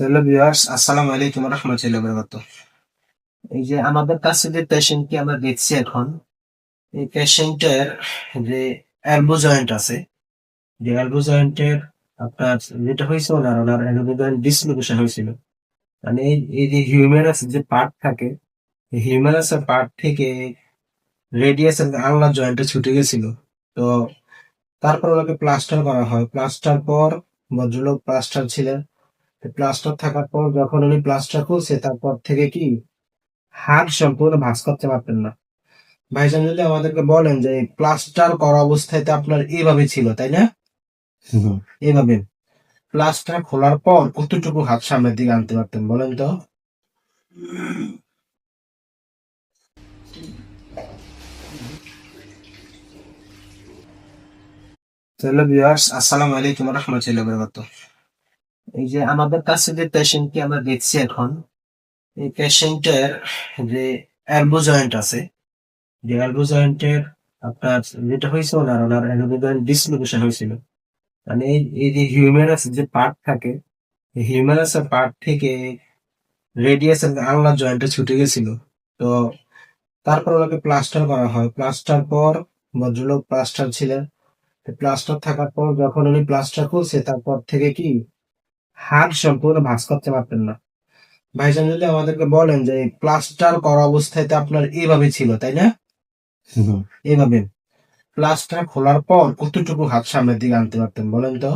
Hello viewers, আসসালামু আলাইকুম রহমতুল্লাহ বরকত এই যে আমাদের কাছে যে পেশেন্টকে আমরা দেখছি এখন, এই পেশেন্টের যে এলবো জয়েন্ট আছে, যে এলবো জয়েন্টের আপনার যেটা হয়েছিল না, ওনার এলবো জয়েন্ট ডিসলোকেশন হয়েছিল। মানে এই যে হিউম্যানাস যে পার্ট থাকে, এই হিউম্যানাসের পার্ট থেকে রেডিয়াসের আলনা জয়েন্টে ছুটে গেছিল। তো তারপর ওনাকে প্লাস্টার করা হয়। প্লাস্টার পর ভদ্রলোক প্লাস্টার ছিলেন। প্লাস্টার থাকার পর যখন উনি প্লাস্টার করছে তারপর থেকে কি হাত সম্পূর্ণ ভাঁজ করতে পারতেন না। ভাইজান যদি আমাদেরকে বলেন যে প্লাস্টার করা অবস্থায় তো আপনার এইভাবে ছিল তাই না? এইভাবে প্লাস্টার খোলার পর কতটুকু হাত সামনের দিকে আনতে পারতেন বলেন তো? হ্যালো ভিউয়ার্স আসসালামু আলাইকুম রহমতুল্লাহ এই যে আমাদের কাছে যে পেশেন্টকে আমরা দেখছি এখন, এই পেশেন্টের যে এলবো জয়েন্ট আছে, যে এলবো জয়েন্টের আপনার যেটা হয়েছিল না, ওনার এলবো জয়েন্ট ডিসলোকেশন হয়েছিল। মানে এই যে হিউম্যানাস যে পার্ট থাকে হিউম্যানাসের পার্ট থেকে রেডিয়াসের আলনা জয়েন্টে ছুটে গেছিল। তো তারপর ওনাকে প্লাস্টার করা হয়। প্লাস্টার পর ভদ্রলোক প্লাস্টার ছিলেন। প্লাস্টার থাকার পর যখন উনি প্লাস্টার করছে তারপর থেকে কি হাত সম্পূর্ণ ভাঁজ করতে পারতেন না। ভাইজান যদি আমাদেরকে বলেন যে প্লাস্টার করা অবস্থায় তো আপনার এইভাবে ছিল তাই না? এইভাবে প্লাস্টার খোলার পর কতটুকু হাত সামনের দিকে আনতে পারতেন বলেন তো?